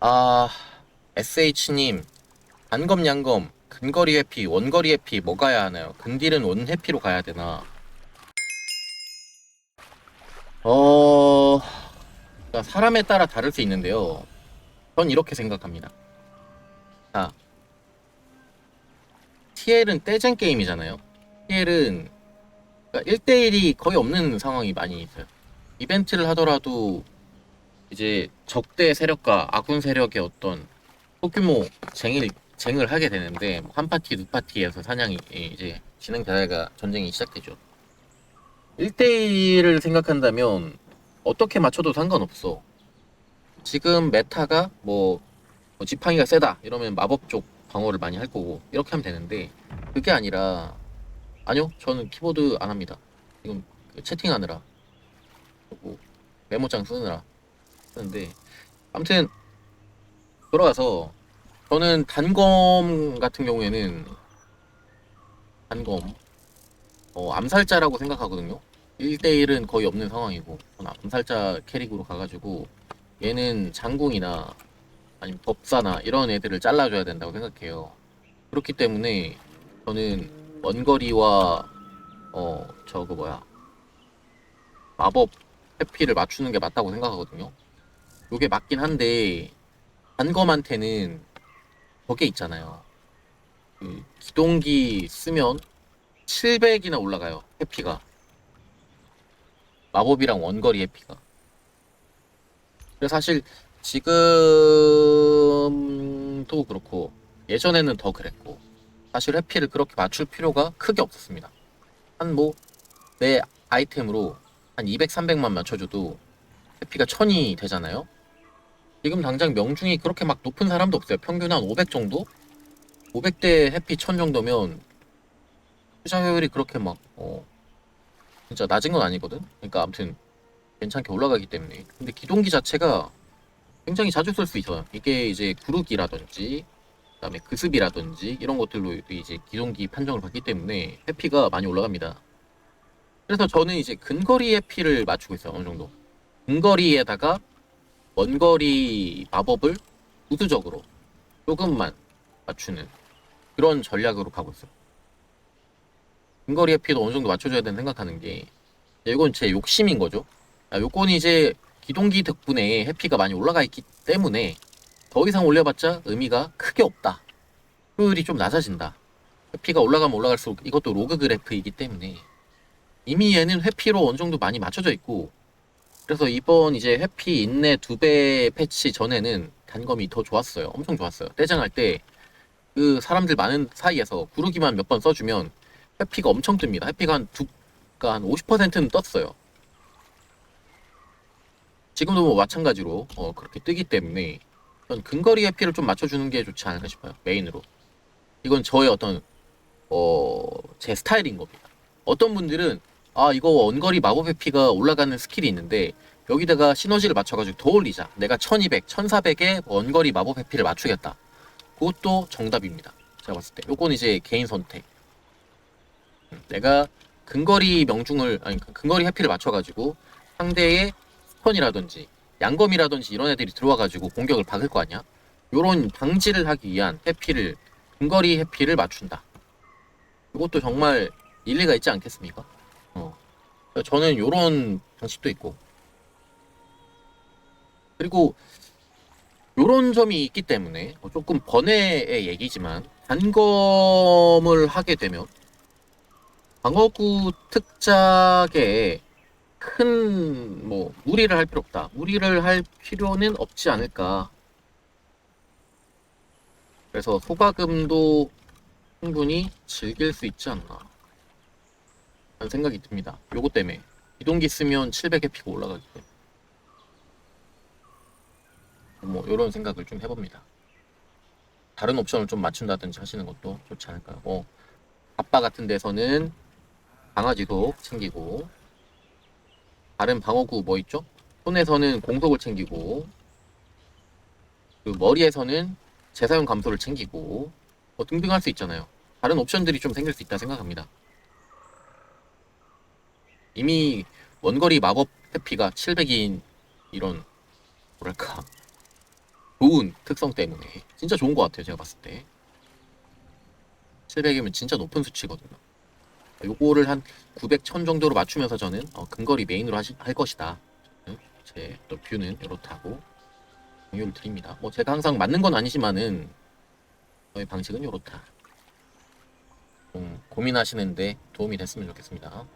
아, SH님, 단검, 양검, 근거리 회피, 원거리 회피 뭐 가야 하나요? 근딜은 원 회피로 가야 되나? 어, 그러니까 사람에 따라 다를 수 있는데요. 전 이렇게 생각합니다. 자, TL은 떼쟁 게임이잖아요. TL은 그러니까 1대1이 거의 없는 상황이 많이 있어요. 이벤트를 하더라도 이제 적대 세력과 아군 세력의 어떤 소규모 쟁을, 쟁을 하게 되는데 뭐한 파티, 두 파티에서 사냥이 이제 진행되다가 전쟁이 시작되죠. 1대1을 생각한다면 어떻게 맞춰도 상관없어. 지금 메타가 뭐, 뭐 지팡이가 세다 이러면 마법 쪽 방어를 많이 할 거고 이렇게 하면 되는데 그게 아니라 아니요 저는 키보드 안 합니다. 지금 그 채팅하느라 그리고 메모장 쓰느라 쓰는데 아무튼 돌아가서 저는 단검 같은 경우에는 단검 어, 암살자라고 생각하거든요. 1대1은 거의 없는 상황이고 암살자 캐릭으로 가가지고 얘는 장궁이나 아니면 법사나 이런 애들을 잘라줘야 된다고 생각해요. 그렇기 때문에 저는 원거리와 어 저거 뭐야 마법 회피를 맞추는 게 맞다고 생각하거든요. 요게 맞긴 한데 단검한테는 저게 있잖아요. 그 기동기 쓰면 700이나 올라가요. 회피가. 마법이랑 원거리 회피가. 그래서 사실 지금도 그렇고 예전에는 더 그랬고 사실 회피를 그렇게 맞출 필요가 크게 없었습니다. 한 뭐 내 아이템으로 한 200, 300만 맞춰줘도 회피가 1000이 되잖아요. 지금 당장 명중이 그렇게 막 높은 사람도 없어요. 평균 한 500 정도? 500대 해피 1000 정도면 투자 효율이 그렇게 막, 어, 진짜 낮은 건 아니거든? 그러니까 아무튼 괜찮게 올라가기 때문에. 근데 기동기 자체가 굉장히 자주 쓸 수 있어요. 이게 이제 구르기라든지, 그 다음에 그습이라든지 이런 것들로 이제 기동기 판정을 받기 때문에 해피가 많이 올라갑니다. 그래서 저는 이제 근거리 해피를 맞추고 있어요. 어느 정도. 근거리에다가 원거리 마법을 우수적으로 조금만 맞추는 그런 전략으로 가고 있어요. 근거리 해피도 어느 정도 맞춰줘야 된다 생각하는 게 이건 제 욕심인 거죠. 아, 요건 이제 기동기 덕분에 해피가 많이 올라가 있기 때문에 더 이상 올려봤자 의미가 크게 없다. 효율이 좀 낮아진다. 해피가 올라가면 올라갈수록 이것도 로그 그래프이기 때문에 이미 얘는 회피로 어느 정도 많이 맞춰져 있고 그래서 이번 이제 회피 인내 두 배 패치 전에는 단검이 더 좋았어요. 엄청 좋았어요. 떼장할 때 그 사람들 많은 사이에서 구르기만 몇 번 써주면 회피가 엄청 뜹니다. 회피가 한 두, 그러니까 한 50%는 떴어요. 지금도 뭐 마찬가지로 어, 그렇게 뜨기 때문에 전 근거리 회피를 좀 맞춰주는 게 좋지 않을까 싶어요. 메인으로. 이건 저의 어떤 어, 제 스타일인 겁니다. 어떤 분들은 아 이거 원거리 마법 회피가 올라가는 스킬이 있는데 여기다가 시너지를 맞춰가지고 더 올리자. 내가 1200, 1400에 원거리 마법 회피를 맞추겠다. 그것도 정답입니다. 제가 봤을 때. 요건 이제 개인 선택. 음, 내가 근거리 명중을, 아니, 근거리 회피를 맞춰가지고 상대의 스턴이라든지 양검이라든지 이런 애들이 들어와가지고 공격을 받을 거 아니야? 요런 방지를 하기 위한 회피를, 근거리 회피를 맞춘다. 이것도 정말 일리가 있지 않겠습니까? 어. 저는 요런 방식도 있고. 그리고 요런 점이 있기 때문에 뭐 조금 번외의 얘기지만 단검을 하게 되면 방어구 특작에 큰 뭐 무리를 할 필요 없다. 무리를 할 필요는 없지 않을까. 그래서 소가금도 충분히 즐길 수 있지 않나. 라는 생각이 듭니다. 요거 때문에 이동기 쓰면 700에 피가 올라가기 때문에. 뭐 이런 생각을 좀 해봅니다. 다른 옵션을 좀 맞춘다든지 하시는 것도 좋지 않을까요? 뭐 아빠 같은 데서는 강아지도 챙기고 다른 방어구 뭐 있죠? 손에서는 공속을 챙기고 그 머리에서는 재사용 감소를 챙기고 뭐 등등 할 수 있잖아요. 다른 옵션들이 좀 생길 수 있다 생각합니다. 이미 원거리 마법 회피가 700인 이런 뭐랄까 좋은 특성 때문에 진짜 좋은 것 같아요 제가 봤을 때. 700이면 진짜 높은 수치거든요. 요거를 한 900, 1000 정도로 맞추면서 저는 어, 근거리 메인으로 하시, 할 것이다. 제 또 뷰는 이렇다고 공유를 드립니다. 뭐 제가 항상 맞는 건 아니지만은 저의 방식은 이렇다. 좀 고민하시는데 도움이 됐으면 좋겠습니다